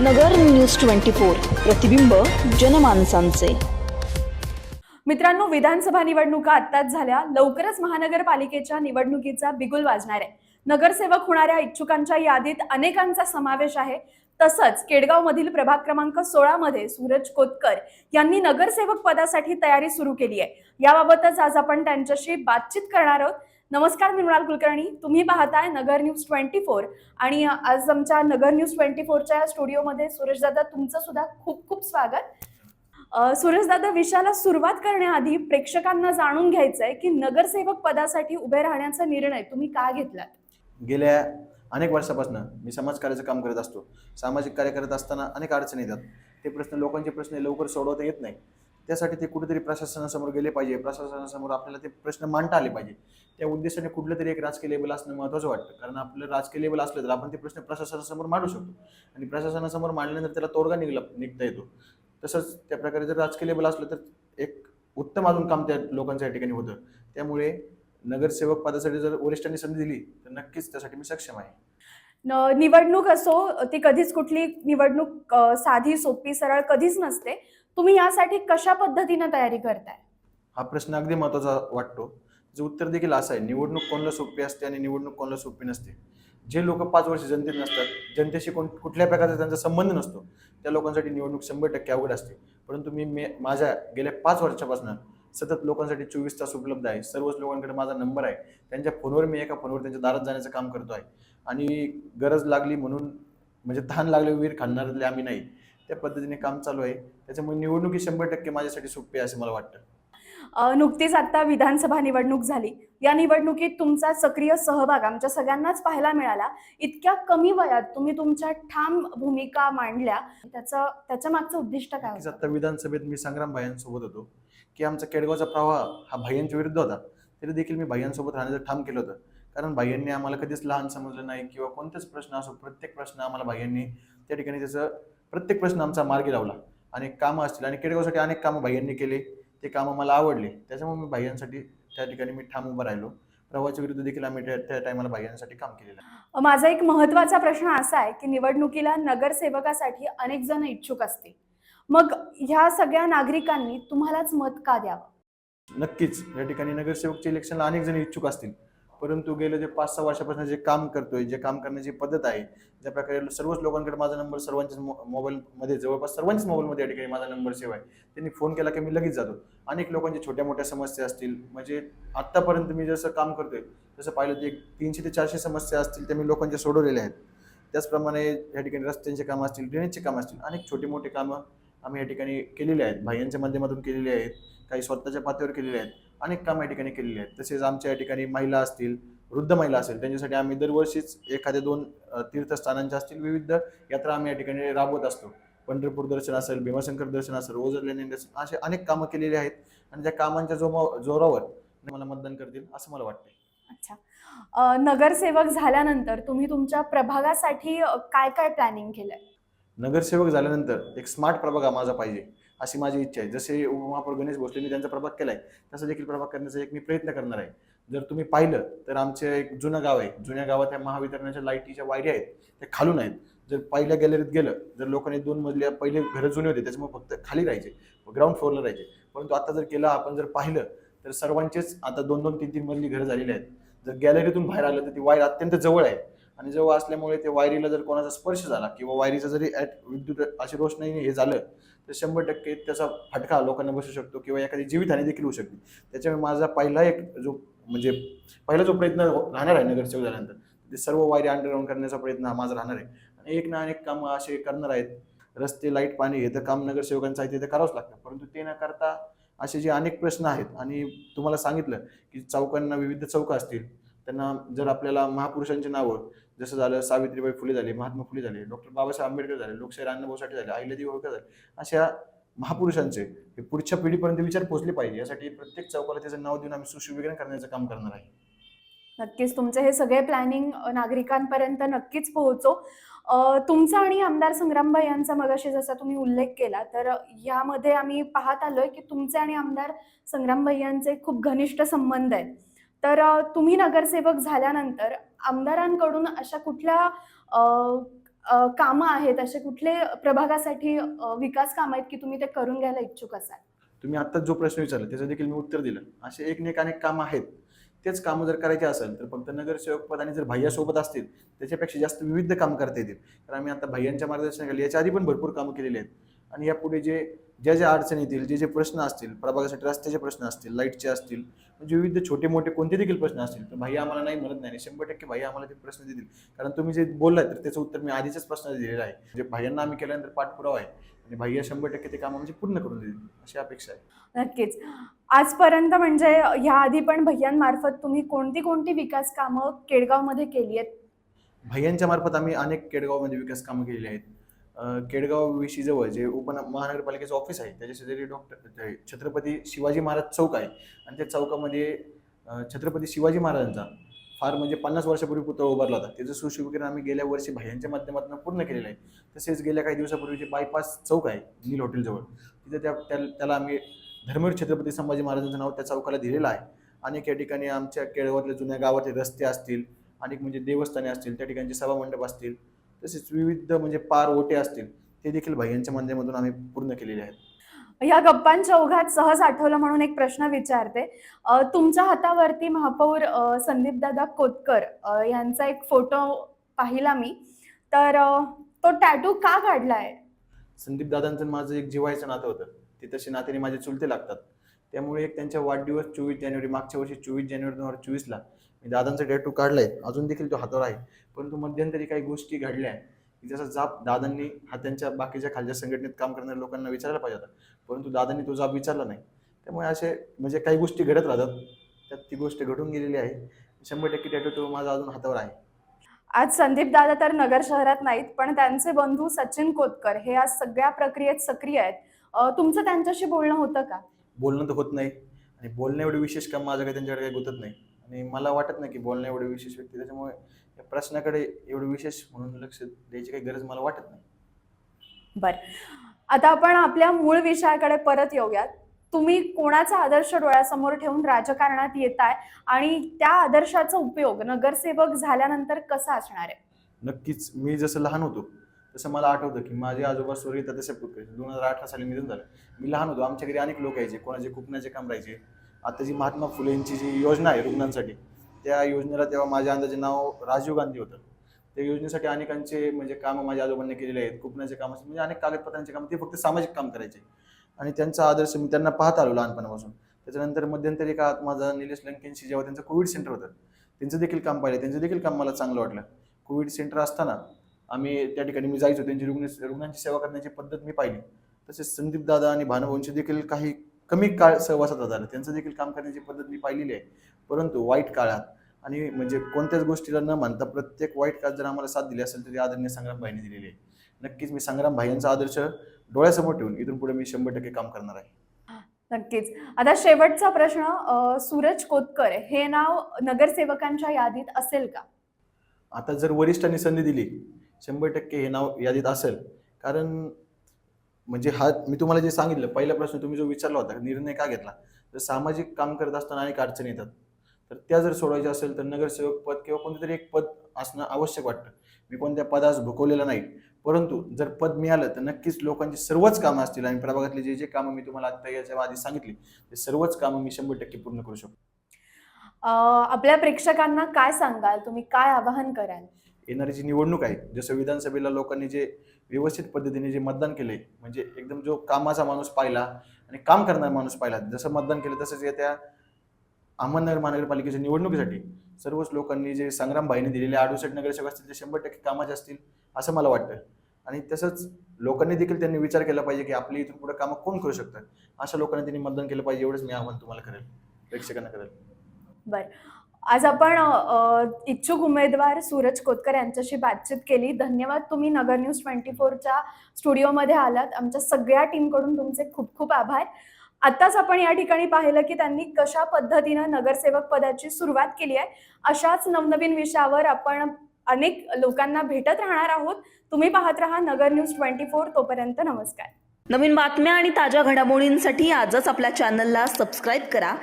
नगर news twenty four प्रतिबिंब जनमानसांचे. मित्रांनो विधानसभा निवडणुका आत्ताच झाल्या. लवकरच महानगरपालिकेच्या निवडणुकीचा बिगुल वाजणार आहे. नगरसेवक होणाऱ्या इच्छुकांच्या यादीत अनेकांचा समावेश आहे. तसंच केडगाव मधील प्रभाग क्रमांक सोळा मध्ये सूरज कोतकर यांनी नगरसेवक पदासाठी तयारी सुरू केली आहे. याबाबतच आज आपण त्यांच्याशी बातचीत करणार आहोत. नमस्कार मी मृणाल कुलकर्णी. तुम्ही पाहताय नगर न्यूज ट्वेंटी फोर. आणि आज आमच्या नगर न्यूज ट्वेंटी फोरच्या स्टुडिओमध्ये सुरेश दादा तुमचं सुद्धा खूप खूप स्वागत. सुरेशदादा विषयाला सुरुवात करण्याआधी प्रेक्षकांना जाणून घ्यायचंय की नगरसेवक पदासाठी उभे राहण्याचा निर्णय तुम्ही का घेतलात? गेल्या अनेक वर्षापासून मी समाजकार्याचं काम करत असतो. सामाजिक कार्य करत असताना अनेक अडचणी येतात. ते प्रश्न लोकांचे प्रश्न लवकर सोडवता येत नाही. त्यासाठी ते कुठेतरी प्रशासनासमोर गेले पाहिजे. प्रशासनासमोर आपल्याला ते प्रश्न मांडता आले पाहिजे. त्या उद्देशाने कुठलं तरी एक राजकीय लेवल असणं महत्त्वाचं वाटतं. कारण आपलं राजकीय लेवल असलं तर आपण ते प्रश्न प्रशासनासमोर मांडू शकतो. आणि प्रशासनासमोर मांडल्यानंतर त्याला तोडगा निघला निघता येतो. तसंच त्या प्रकारे जर राजकीय लेवल असलं तर एक उत्तम अजून काम त्या लोकांच्या या ठिकाणी होतं. त्यामुळे नगरसेवक पदासाठी जर वरिष्ठांनी संधी दिली तर नक्कीच त्यासाठी मी सक्षम आहे. निवडणूक असो ती कधीच कुठली निवडणूक साधी सोपी सरळ कधीच नसते. तुम्ही यासाठी कशा पद्धतीनं तयारी करताय? हा प्रश्न अगदी महत्त्वाचा वाटतो. जे उत्तर देखील असं आहे निवडणूक कोणाला सोपी असते आणि निवडणूक कोणाला सोपी नसते. जे लोक पाच वर्ष जनतेत नसतात जनतेशी कोण कुठल्या प्रकारचा त्यांचा संबंध नसतो त्या लोकांसाठी निवडणूक शंभर टक्के अवघड असते. परंतु मी मे माझ्या गेल्या पाच वर्षापासून सतत लोकांसाठी चोवीस तास उपलब्ध आहे. सर्वच लोकांकडे माझा नंबर आहे. त्यांच्या फोनवर मी एका फोनवर त्यांच्या दारात जाण्याचं काम करतो आहे आणि गरज लागली म्हणून म्हणजे तहान लागले वीर खाणारे आम्ही नाही. त्या पद्धतीने काम चालू आहे. त्याच्यामुळे निवडणूक शंभर टक्के माझ्यासाठी सोपी आहे असं मला वाटतं. नुकतीच आता विधानसभा निवडणूक झाली. या निवडणुकीत तुमचा सक्रिय सहभाग आमच्या सगळ्यांनाच पाहायला मिळाला. इतक्या कमी वयात तुम्ही तुमच्या ठाम भूमिका मांडल्या. त्याचं त्याच्या मागचं उद्दिष्ट काय होतं? आता विधानसभेत मी संग्राम भायांसोबत होतो की आमचा केडगावचा प्रवाह हा भायांच्या विरुद्ध होता. तरी देखील मी भायांसोबत राहण्याचं ठाम केलं होतं. कारण भायांनी आम्हाला कधीच लहान समजलं नाही किंवा कोणताच प्रश्न असो प्रत्येक प्रश्न आम्हाला भायांनी त्या ठिकाणी त्याचं प्रत्येक प्रश्न आमचा मार्गी लावला. अनेक कामं असतील आणि केडगावसाठी अनेक कामं भायांनी केले. ते कामं मला आवडले. त्याच्यामुळे मी भायांसाठी त्या ठिकाणी मी ठाम उभं राहिलो. प्रवाहाच्या विरुद्ध देखील आम्ही त्या त्या टायमाला भायांसाठी काम केलेलं आहे. माझा एक महत्त्वाचा प्रश्न असा आहे की निवडणुकीला नगरसेवकासाठी अनेक जण इच्छुक असतील. मग ह्या सगळ्या नागरिकांनी तुम्हालाच मत का द्यावं? नक्कीच. या ठिकाणी नगरसेवकच्या इलेक्शनला अनेक जण इच्छुक असतील. परंतु गेले जे पाच सहा वर्षापासून जे काम करतोय जे काम करण्याची पद्धत आहे ज्या प्रकारे सर्वच लोकांकडे माझा नंबर सर्वांच्याच मो- मोबाईलमध्ये जवळपास सर्वांच्याच मोबाईलमध्ये या ठिकाणी माझा नंबर सेव्ह आहे. त्यांनी फोन केला की मी लगेच जातो. अनेक लोकांच्या छोट्या मोठ्या समस्या असतील म्हणजे आत्तापर्यंत मी जसं काम करतोय तसं पाहिलं तर एक तीनशे ते चारशे समस्या असतील त्या मी लोकांच्या सोडवलेल्या आहेत. त्याचप्रमाणे या ठिकाणी रस्त्यांचे कामं असतील ड्रेनेजचे कामं असतील अनेक छोटे मोठे कामं आम्ही या ठिकाणी केलेले आहेत. भाईयांच्या माध्यमातून केलेले आहेत. काही स्वतःच्या पातळीवर केलेले आहेत. अनेक कामं या ठिकाणी केलेली आहेत. तसेच आमच्या या ठिकाणी महिला असतील वृद्ध महिला असेल त्यांच्यासाठी आम्ही दरवर्षीच एखाद्या दोन तीर्थस्थानांच्या असतील विविध यात्रा आम्ही या ठिकाणी राबवत असतो. पंढरपूर दर्शन असेल भीमाशंकर दर्शन असेल ओझर लेणी दर्शन असे अनेक कामं केलेली आहेत. आणि त्या कामांच्या जोमा जोरावर मला मतदान करतील असं मला वाटतं अच्छा. नगरसेवक झाल्यानंतर तुम्ही तुमच्या प्रभागासाठी काय काय प्लॅनिंग केलं नगरसेवक झाल्यानंतर एक स्मार्ट प्रभाग हा माझा पाहिजे अशी माझी इच्छा आहे. जसे उपमहापौर गणेश भोसलेंनी त्यांचा प्रभाग केला आहे तसा देखील प्रभाग करण्याचा एक मी प्रयत्न करणार आहे. जर तुम्ही पाहिलं तर आमचे एक जुनं गाव आहे. जुन्या गावात ह्या महावितरणाच्या लाईटीच्या वायरी आहेत त्या खालून आहेत. जर पहिल्या गॅलरीत गेलं जर लोकांनी दोन मजल्या पहिले घरं जुने होते त्याच्यामुळे फक्त खाली राहायचे ग्राउंड फ्लोअरला राहायचे. परंतु आता जर केलं आपण जर पाहिलं तर सर्वांचेच आता दोन दोन तीन तीन मजली घरं झालेली आहेत. जर गॅलरीतून बाहेर आलं तर ती वायर अत्यंत जवळ आहे. आणि जवळ असल्यामुळे ते वायरीला जर कोणाचा स्पर्श झाला किंवा वायरीचा जरी ॲट विद्युत अशी रोषणाई हे झालं तर शंभर टक्के त्याचा फटका लोकांना बसू शकतो किंवा एखादी जीवितहानी देखील होऊ शकते. त्याच्यामुळे माझा पहिला एक जो म्हणजे पहिला जो प्रयत्न राहणार आहे नगरसेवक झाल्यानंतर ते सर्व वायरी अंडरग्राऊंड करण्याचा प्रयत्न हा माझा राहणार आहे. आणि एक ना अनेक कामं असे करणार आहेत. रस्ते लाइट पाणी हे तर काम नगरसेवकांचं आहे ते तर करावंच लागतं. परंतु ते न करता असे जे अनेक प्रश्न आहेत आणि तुम्हाला सांगितलं की चौकांना विविध चौक असतील त्यांना जर आपल्याला महापुरुषांची नावं जसं झालं सावित्रीबाई फुले झाले महात्मा फुले झाले डॉक्टर बाबासाहेब आंबेडकर झाले लोकशाही अण्णाभाऊ साठे झाले अहिल्यादेवी होळकर झाले अशा महापुरुषांचे हे पुढच्या पिढीपर्यंत विचार पोहोचले पाहिजे. यासाठी प्रत्येक चौकाला त्याचं नाव देऊन आम्ही सुशोभीकरण करण्याचं काम करणार आहे. नक्कीच तुमचे हे सगळे प्लॅनिंग नागरिकांपर्यंत नक्कीच पोहोचो. तुमचा आणि आमदार संग्रामबाई यांचा मगाशी जसा तुम्ही उल्लेख केला तर यामध्ये आम्ही पाहत आलोय की तुमचे आणि आमदार संग्रामबाई यांचे खूप घनिष्ठ संबंध आहेत. तर तुम्ही नगरसेवक झाल्यानंतर आमदारांकडून अशा कुठल्या कामं आहेत? असे कुठले प्रभागासाठी विकास कामं आहेत की तुम्ही ते करून घ्यायला इच्छुक असाल? तुम्ही आत्ताच जो प्रश्न विचारला त्याचं देखील मी उत्तर दिलं. असे एक अनेक कामं आहेत. तेच कामं जर करायचे असेल तर फक्त नगरसेवक पद आणि जर भैयासोबत असतील त्याच्यापेक्षा जास्त विविध कामं करता येतील. तर आम्ही आता भैयांच्या मार्गदर्शनाखाली याच्या आधी पण भरपूर कामं केलेली आहेत. आणि यापुढे जे ज्या ज्या अडचणी येतील जे जे प्रश्न असतील प्रभागासाठी रस्त्याचे प्रश्न असतील लाईटचे असतील म्हणजे विविध छोटे मोठे कोणते देखील प्रश्न असतील तर भैया आम्हाला नाही म्हणत नाही शंभर टक्के भैया आम्हाला ते प्रश्न देतील. कारण तुम्ही जे बोललाय तर त्याचं उत्तर मी आधीच्याच प्रश्नात दिलेलं आहे. म्हणजे भैयांना आम्ही केल्यानंतर पाठपुरावा आहे आणि भैया शंभर टक्के ते काम म्हणजे पूर्ण करून देतील अशी अपेक्षा आहे. नक्कीच. आजपर्यंत म्हणजे ह्या आधी पण भैयांमार्फत तुम्ही कोणती कोणती विकास कामं केडगावमध्ये केली आहेत? भैयांच्या मार्फत आम्ही अनेक केडगावमध्ये विकास कामं केलेली आहेत. केडगाव विशी जवळ जे उप महानगरपालिकेचं ऑफिस आहे त्याच्या शेजारी डॉक्टर छत्रपती शिवाजी महाराज चौक आहे. आणि त्या चौकामध्ये छत्रपती शिवाजी महाराजांचा फार म्हणजे पन्नास वर्षापूर्वी पुतळा उभारला होता. त्याचं सुशोभीकरण आम्ही गेल्या वर्षी भायांच्या माध्यमातून पूर्ण केलेलं आहे. तसेच गेल्या काही दिवसापूर्वी जे बायपास चौक आहे नील हॉटेलजवळ तिथे त्या त्या- त्याला आम्ही धर्मवीर छत्रपती संभाजी महाराजांचं नाव त्या चौकाला दिलेलं आहे. अनेक या ठिकाणी आमच्या केळगावातल्या जुन्या गावातले रस्ते असतील अनेक म्हणजे देवस्थाने असतील त्या ठिकाणचे सभामंडप असतील. तसेच विविध म्हणजे पार ओटे असतील ते देखील भैयांच्या माध्यमातून आम्ही पूर्ण केलेले आहेत. या गप्पांच्या ओघात सहज आठवलं म्हणून एक प्रश्न विचारते. तुमच्या हातावरती महापौर संदीपदादा कोतकर यांचा एक फोटो पाहिला मी. तर तो टॅटू का काढलाय? संदीप दादांचं माझं एक जिव्हाळ्याचं नातं होतं. ते तसे नात्याने माझे चुलते लागतात. त्यामुळे एक त्यांच्या वाढदिवस चोवीस जानेवारी मागच्या वर्षी चोवीस जानेवारी दोन हजार चोवीसला मी दादांचा टॅटू काढलाय. अजून देखील तो हातावर आहे. परंतु मध्यंतरी काही गोष्टी घडल्या. की जसा जाब दादांनी हा त्यांच्या बाकीच्या खालच्या संघटनेत काम करणाऱ्या लोकांना विचारायला पाहिजे होता. परंतु दादांनी तो जाब विचारला नाही. त्यामुळे असे म्हणजे काही गोष्टी घडत राहतात. त्यात ती गोष्ट घडून गेलेली आहे. शंभर टक्के टॅटू तो माझा अजून हातावर आहे. आज संदीप दादा तर नगर शहरात नाहीत पण त्यांचे बंधू सचिन कोतकर हे आज सगळ्या प्रक्रियेत सक्रिय आहेत. तुमचं त्यांच्याशी बोलणं होतं का? बोलणं तर होत नाही. आणि बोलणं एवढं विशेष काम माझं काही त्यांच्याकडे काही गुतत नाही. आणि मला वाटत नाही की बोलणं एवढं विशेष व्यक्ती त्याच्यामुळे या प्रश्नाकडे एवढं विशेष म्हणून लक्ष द्यायची काही गरज मला वाटत नाही. बर. आता आपण आपल्या मूळ विषयाकडे परत येऊयात. तुम्ही कोणाचा आदर्श डोळ्यासमोर ठेवून राजकारणात येताय? आणि त्या आदर्शाचा उपयोग नगरसेवक झाल्यानंतर कसा असणार आहे? नक्कीच मी जसं लहान होतो तसं मला आठवतं की माझे आजोबा स्वर्गीय पुतळे दोन हजार अठरा साली निधन झालं. मी लहान होतो आमच्या घरी अनेक लोक यायचे कोणाचे कुपण्याचे काम राहायचे. आता जी महात्मा फुलेंची जी योजना आहे रुग्णांसाठी त्या योजनेला तेव्हा माझ्या अंदाजे नाव राजीव गांधी होतं. त्या योजनेसाठी अनेकांचे म्हणजे कामं माझ्या आजोबांनी केलेले आहेत कुपण्याचे काम म्हणजे अनेक कागदपत्रांचे काम ते फक्त सामाजिक काम करायचे. आणि त्यांचा आदर्श मी त्यांना पाहत आलो लहानपणापासून. त्याच्यानंतर मध्यंतरी काळात माझा निलेश लंकेंशी जेव्हा त्यांचं कोविड सेंटर होतं त्यांचं देखील काम पाहिलं. त्यांचं देखील काम मला चांगलं वाटलं. कोविड सेंटर असताना आम्ही त्या ठिकाणी मी जायचो. त्यांची रुग्ण रुग्णांची सेवा करण्याची पद्धत मी पाहिली. तसेच संदीप दादा आणि भानुभाऊंचे देखील काही कमी काळ सहवासात झालं त्यांचं देखील काम करण्याची पद्धत मी पाहिलेली आहे. परंतु वाईट काळात आणि म्हणजे कोणत्याच गोष्टीला न मानता प्रत्येक वाईट काळात जर आम्हाला साथ दिली असेल तर ती आदरणीय संग्राम भाईने दिलेली आहे. नक्कीच मी संग्राम भाईंचा आदर्श डोळ्यासमोर ठेवून इथून पुढे मी शंभर टक्के काम करणार आहे. नक्कीच. आता शेवटचा प्रश्न सूरज कोतकर हे नाव नगरसेवकांच्या यादीत असेल का? आता जर वरिष्ठांनी संधी दिली शंभर टक्के हे नाव यादीत असेल. कारण म्हणजे हा मी तुम्हाला जे सांगितलं पहिला प्रश्न तुम्ही जो विचारला होता निर्णय का घेतला? तर सामाजिक काम करत असताना अनेक अडचणी येतात. तर त्या जर सोडवायच्या असेल तर नगरसेवक पद किंवा कोणतं तरी एक पद असणं आवश्यक वाटतं. मी कोणत्या पदास भुकवलेलं नाही. परंतु जर पद मिळालं तर नक्कीच लोकांची सर्वच कामं असतील. आणि प्रभागातली जे जे कामं मी तुम्हाला आता याच्या आधी सांगितली ते सर्वच कामं मी शंभर टक्के पूर्ण करू शकतो. आपल्या प्रेक्षकांना काय सांगाल? तुम्ही काय आवाहन कराल? येणारी जी निवडणूक आहे जसं विधानसभेला लोकांनी जे व्यवस्थित पद्धतीने जे मतदान केले म्हणजे एकदम जो कामाचा माणूस पाहिला आणि काम करणारा माणूस पाहिला जसं मतदान केलं तसंच येत्या अहमदनगर महानगरपालिकेच्या निवडणुकीसाठी सर्वच लोकांनी जे संग्राम भाईने दिलेले अडुसष्ट नगरसेवक असतील ते शंभर टक्के कामाचे असतील असं मला वाटतं. आणि तसंच लोकांनी देखील त्यांनी विचार केला पाहिजे की आपली इथून पुढे कामं कोण करू शकतात? अशा लोकांनी त्यांनी मतदान केलं पाहिजे एवढंच मी आव्हान तुम्हाला करेल प्रेक्षकांना करेल. बर. आज आपण इच्छुक उमेदवार सूरज कोतकर यांच्याशी बातचीत केली. धन्यवाद तुम्ही नगर न्यूज ट्वेंटी फोरच्या स्टुडिओमध्ये आलात. आमच्या सगळ्या टीमकडून तुमचे खूप खूप आभार. आत्ताच आपण या ठिकाणी पाहिलं की त्यांनी कशा पद्धतीनं नगरसेवक पदाची सुरुवात केली आहे. अशाच नवनवीन विषयावर आपण अनेक लोकांना भेटत राहणार आहोत. तुम्ही पाहत राहा नगर न्यूज ट्वेंटी फोर तोपर्यंत नमस्कार. नवीन बातम्या आणि ताज्या घडामोडींसाठी आजच आपल्या चॅनलला सबस्क्राईब करा.